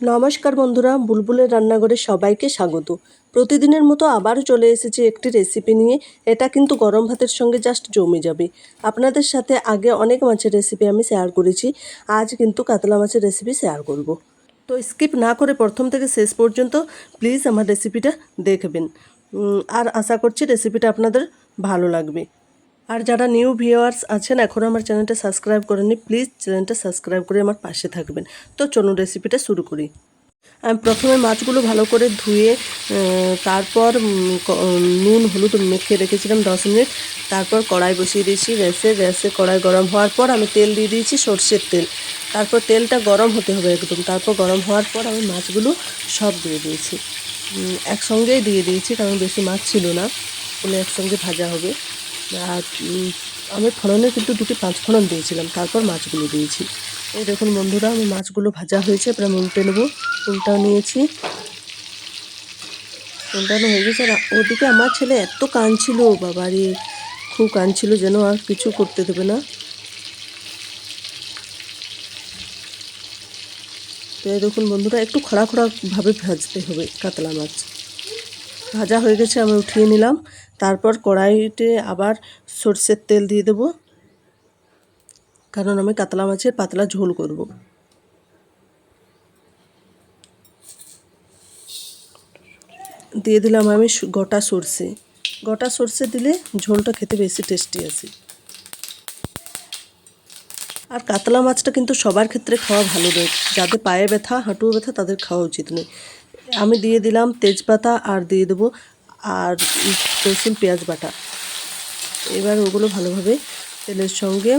নমস্কার বন্ধুরা, বুলবুলের রান্নাঘরে সবাইকে স্বাগত। প্রতিদিনের মতো আবারও চলে এসেছি একটি রেসিপি নিয়ে। এটা কিন্তু গরম ভাতের সঙ্গে জাস্ট জমে যাবে। আপনাদের সাথে আগে অনেক মাছের রেসিপি আমি শেয়ার করেছি, আজ কিন্তু কাতলা মাছের রেসিপি শেয়ার করব। তো স্কিপ না করে প্রথম থেকে শেষ পর্যন্ত প্লিজ আমার রেসিপিটা দেখবেন। আর আশা করছি রেসিপিটা আপনাদের ভালো লাগবে। আর যারা নিউ ভিউয়ার্স আছেন এখনও আমার চ্যানেলটা সাবস্ক্রাইব করেননি প্লিজ চ্যানেলটা সাবস্ক্রাইব করে আমার পাশে থাকবেন। তো চলুন রেসিপিটা শুরু করি। আমি প্রথমে মাছগুলো ভালো করে ধুয়ে তারপর নুন, হলুদ মেখে রেখেছিলাম দশ মিনিট। তারপর কড়াই বসিয়ে দিয়েছি গ্যাসে। গ্যাসে কড়াই গরম হওয়ার পর আমি তেল দিয়ে দিয়েছি সর্ষের তেল। তারপর তেলটা গরম হতে হবে একদম। তারপর গরম হওয়ার পর আমি মাছগুলো সব দিয়ে দিয়েছি। একসঙ্গেই দিয়ে দিয়েছি, কারণ বেশি মাছ ছিল না। বলে একসঙ্গে ভাজা হবে। আর আমি ফোড়নে কিন্তু দুটি পাঁচ ফোড়ন দিয়েছিলাম, তারপর মাছগুলো দিয়েছি। এই দেখুন বন্ধুরা, আমি মাছগুলো ভাজা হয়েছে আমি উল্টে নেব। উল্টাও নিয়েছি। উল্টানো হয়ে গেছে, আর ওদিকে আমার ছেলে এত কাঁদছিল বাবারে, খুব কাঁদছিল যেন আর কিছু করতে দেবে না। তো দেখুন বন্ধুরা, একটু খড়া খড়া ভাবে ভাজতে হবে কাতলা মাছ। ভাজা হয়ে গেছে, আমি উঠিয়ে নিলাম। তারপর কড়াইতে আবার সর্ষের তেল দিয়ে দেবো। কারণ আমি কাতলা মাছের পাতলা ঝোল করব। দিয়ে দিলাম আমি গোটা সর্ষে। গোটা সর্ষে দিলে ঝোলটা খেতে বেশি টেস্টি আসে। আর কাতলা মাছটা কিন্তু সবার ক্ষেত্রে খাওয়া ভালো নয়। যাদের পায়ে ব্যথা হাঁটু ব্যথা, তাদের খাওয়া উচিত নয়। আমি দিয়ে দিলাম তেজপাতা আর দিয়ে দেবো আর রসুন পেঁয়াজ বাটা। এবার ওগুলো ভালোভাবে তেলের সঙ্গে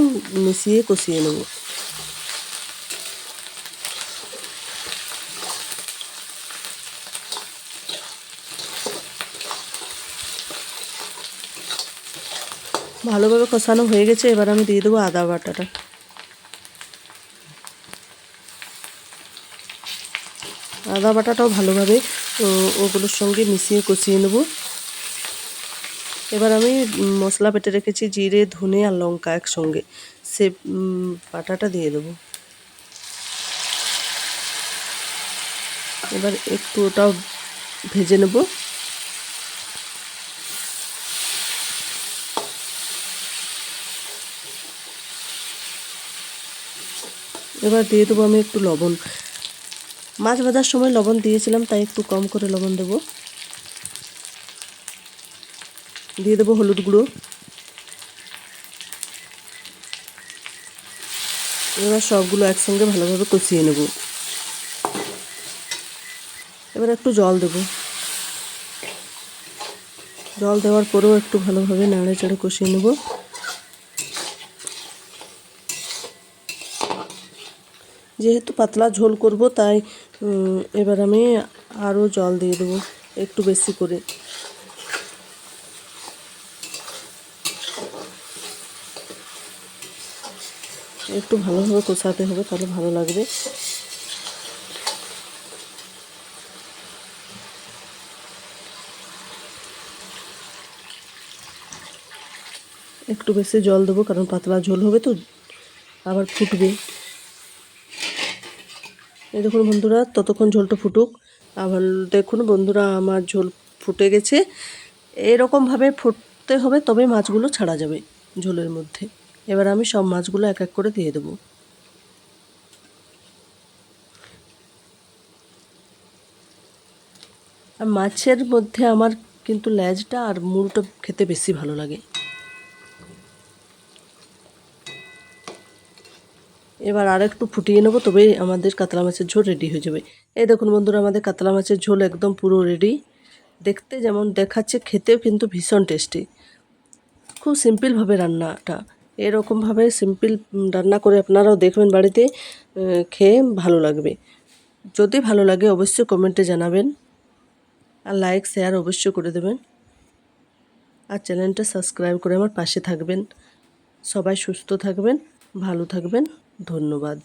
মিশিয়ে কষিয়ে নেব। ভালোভাবে কষানো হয়ে গেছে, এবার আমি দিয়ে দেবো আদা বাটাটা। আদা বাটাটাও ভালোভাবে ওগুলোর সঙ্গে মিশিয়ে কষিয়ে নেব। এবার আমি মশলা বেটে রেখেছি জিরে, ধনে আর লঙ্কা একসঙ্গে। সে বাটাটা দিয়ে দেবো। এবার একটু ওটাও ভেজে নেব। এবার দিয়ে দেবো আমি একটু লবণ। মাছ ভাজার সময় লবণ দিয়েছিলাম, তাই একটু কম করে লবণ দেবো। দিয়ে দেবো হলুদ গুঁড়ো। এবার সবগুলো একসঙ্গে ভালোভাবে কষিয়ে নেব। এবার একটু জল দেব। জল দেওয়ার পরেও একটু ভালোভাবে নাড়ে চাড়ে কষিয়ে নেব। যেহেতু পাতলা ঝোল করব, তাই এবার আমি আরও জল দিয়ে দেবো একটু বেশি করে। একটু ভালোভাবে কষাতে হবে, তাহলে ভালো লাগবে। একটু বেশি জল দেবো, কারণ পাতলা ঝোল হবে তো, আবার ফুটবে। দেখুন বন্ধুরা, ততক্ষণ ঝোলটা ফুটুক। আবার দেখুন বন্ধুরা, আমার ঝোল ফুটে গেছে। এরকমভাবে ফুটতে হবে তবে মাছগুলো ছাড়া যাবে ঝোলের মধ্যে। এবার আমি সব মাছগুলো এক এক করে দিয়ে দেবো। আর মাছের মধ্যে আমার কিন্তু লেজটা আর মুড়োটা খেতে বেশি ভালো লাগে। এবার আর একটু ফুটিয়ে নেব, তবেই আমাদের কাতলা মাছের ঝোল রেডি হয়ে যাবে। এই দেখুন বন্ধুরা, আমাদের কাতলা মাছের ঝোল একদম পুরো রেডি দেখতে যেমন দেখাচ্ছে, খেতেও কিন্তু ভীষণ টেস্টি খুব সিম্পলভাবে রান্নাটা। এরকমভাবে সিম্পল রান্না করে আপনারাও দেখবেন বাড়িতে খেয়ে ভালো লাগবে। যদি ভালো লাগে অবশ্যই কমেন্টে জানাবেন। আর লাইক শেয়ার অবশ্যই করে দেবেন। আর চ্যানেলটা সাবস্ক্রাইব করে আমার পাশে থাকবেন। সবাই সুস্থ থাকবেন, ভালো থাকবেন। ধন্যবাদ।